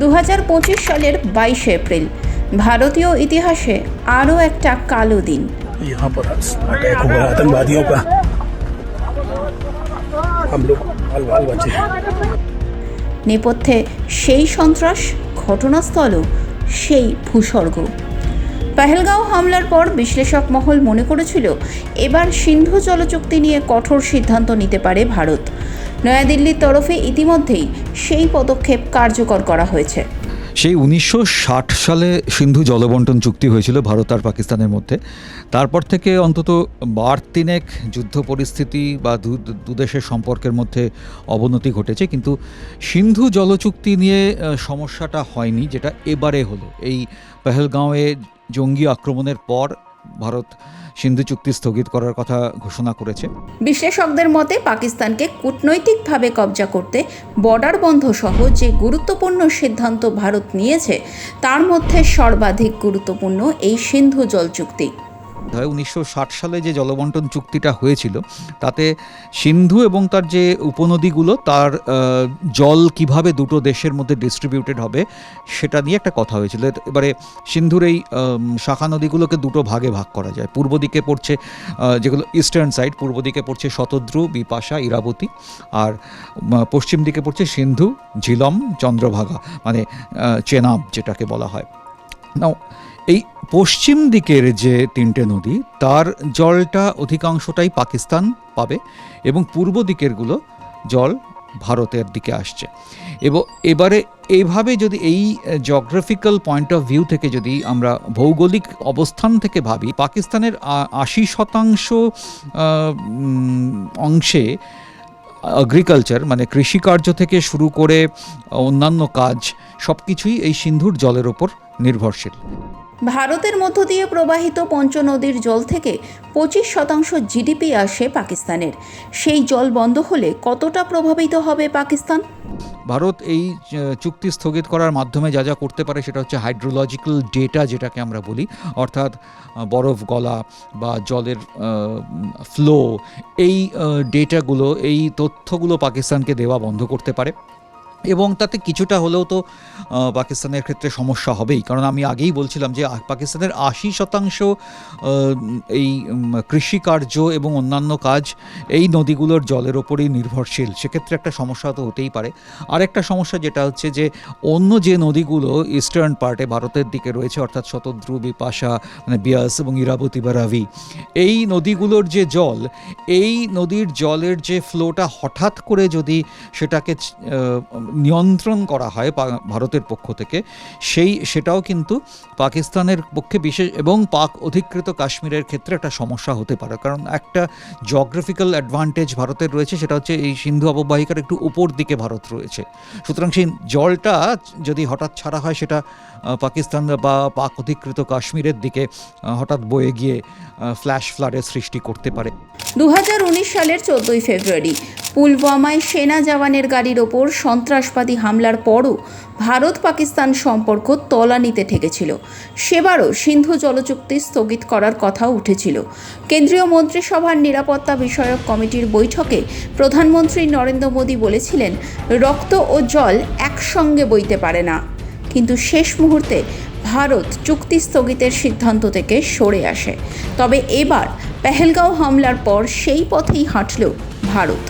দু হাজার পঁচিশ সালের বাইশে এপ্রিল। ভারতীয় ইতিহাসে আরও একটা কালো দিন। নেপথ্যে সেই সন্ত্রাস ঘটনাস্থলও সেই ভূস্বর্গ। পেহেলগাঁও হামলার পর বিশ্লেষক মহল মনে করেছিল এবার সিন্ধু জলচুক্তি নিয়ে কঠোর সিদ্ধান্ত নিতে পারে ভারত। নয়াদিল্লির তরফে ইতিমধ্যেই সেই পদক্ষেপ কার্যকর করা হয়েছে। সেই উনিশশো ষাট সালে সিন্ধু জলবন্টন চুক্তি হয়েছিল ভারত আর পাকিস্তানের মধ্যে। তারপর থেকে অন্তত বার তিনেক যুদ্ধ পরিস্থিতি বা দু- দু দেশের সম্পর্কের মধ্যে অবনতি ঘটেছে। কিন্তু সিন্ধু জলচুক্তি নিয়ে সমস্যাটা হয়নি, যেটা এবারে হলো। এই পেহেলগাঁওয়ে জঙ্গি আক্রমণের পর ভারত সিন্ধু চুক্তি স্থগিত করার কথা ঘোষণা করেছে। বিশ্লেষকদের মতে পাকিস্তানকে কূটনৈতিকভাবে কবজা করতে বর্ডার বন্ধ সহ যে গুরুত্বপূর্ণ সিদ্ধান্ত ভারত নিয়েছে, তার মধ্যে সর্বাধিক গুরুত্বপূর্ণ এই সিন্ধু জল চুক্তি। উনিশশো ষাট সালে যে জলবন্টন চুক্তিটা হয়েছিল, তাতে সিন্ধু এবং তার যে উপনদীগুলো, তার জল কীভাবে দুটো দেশের মধ্যে ডিস্ট্রিবিউটেড হবে, সেটা নিয়ে একটা কথা হয়েছিল। এবারে সিন্ধুর এই শাখা নদীগুলোকে দুটো ভাগে ভাগ করা যায়। পূর্ব দিকে পড়ছে যেগুলো ইস্টার্ন সাইড পূর্ব দিকে পড়ছে শতদ্রু, বিপাশা, ইরাবতী, আর পশ্চিম দিকে পড়ছে সিন্ধু, ঝিলম, চন্দ্রভাগা মানে চেনাব যেটাকে বলা হয়। নাও এই পশ্চিম দিকের যে তিনটে নদী, তার জলটা অধিকাংশটাই পাকিস্তান পাবে এবং পূর্ব দিকেরগুলো জল ভারতের দিকে আসছে। এবং, এবারে এইভাবে যদি এই জগ্রাফিক্যাল পয়েন্ট অফ ভিউ থেকে যদি আমরা ভৌগোলিক অবস্থান থেকে ভাবি, পাকিস্তানের আশি শতাংশ অংশে এগ্রিকালচার মানে কৃষিকার্য থেকে শুরু করে অন্যান্য কাজ সব কিছুই এই সিন্ধুর জলের ওপর নির্ভরশীল। ভারতের মধ্য দিয়ে প্রবাহিত পঞ্চনদীর জল থেকে পঁচিশ শতাংশ জিডিপি আসে পাকিস্তানের। সেই জল বন্ধ হলে কতটা প্রভাবিত হবে পাকিস্তান? ভারত এই চুক্তি স্থগিত করার মাধ্যমে যা যা করতে পারে সেটা হচ্ছে হাইড্রোলজিক্যাল ডেটা যেটাকে আমরা বলি। অর্থাৎ বরফ গলা বা জলের ফ্লো, এই ডেটাগুলো, এই তথ্যগুলো পাকিস্তানকে দেওয়া বন্ধ করতে পারে। এবং তাতে কিছুটা হলেও তো পাকিস্তানের ক্ষেত্রে সমস্যা হবেই। কারণ আমি আগেই বলছিলাম যে পাকিস্তানের আশি শতাংশ এই কৃষিকার্য এবং অন্যান্য কাজ এই নদীগুলোর জলের ওপরেই নির্ভরশীল। সেক্ষেত্রে একটা সমস্যা তো হতেই পারে। আর একটা সমস্যা যেটা হচ্ছে যে, অন্য যে নদীগুলো ইস্টার্ন পার্টে ভারতের দিকে রয়েছে, অর্থাৎ শতদ্রু, বিপাশা মানে বিয়াস এবং ইরাবতী বা রাভি, এই নদীগুলোর যে জল, এই নদীর জলের যে ফ্লোটা হঠাৎ করে যদি সেটাকে নিয়ন্ত্রণ করা হয় ভারতের পক্ষ থেকে। সেই, সেটাও কিন্তু পাকিস্তানের পক্ষে বিশেষ এবং পাক অধিকৃত কাশ্মীরের ক্ষেত্রে একটা সমস্যা হতে পারে। কারণ একটা জগ্রাফিক্যাল অ্যাডভান্টেজ ভারতের রয়েছে, সেটা হচ্ছে এই সিন্ধু অববাহিকার একটু উপর দিকে ভারত রয়েছে। সুতরাং সেই জলটা যদি হঠাৎ ছাড়া হয়, সেটা পাকিস্তান বা পাক অধিকৃত কাশ্মীরের দিকে হঠাৎ বয়ে গিয়ে ফ্ল্যাশ ফ্লাডের সৃষ্টি করতে পারে। দু হাজার উনিশ সালের চোদ্দোই ফেব্রুয়ারি পুলওয়ামায় সেনা জওয়ানের গাড়ির ওপর সন্ত্রাসবাদী হামলার পরও ভারত পাকিস্তান সম্পর্ক তলানিতে ঠেকেছিল। সেবারও সিন্ধু জলচুক্তি স্থগিত করার কথা উঠেছিল। কেন্দ্রীয় মন্ত্রিসভার নিরাপত্তা বিষয়ক কমিটির বৈঠকে প্রধানমন্ত্রী নরেন্দ্র মোদী বলেছিলেন, রক্ত ও জল একসঙ্গে বইতে পারে না। কিন্তু শেষ মুহূর্তে ভারত চুক্তি স্থগিতের সিদ্ধান্ত থেকে সরে আসে। তবে এবার পেহেলগাঁও হামলার পর সেই পথেই হাঁটল ভারত।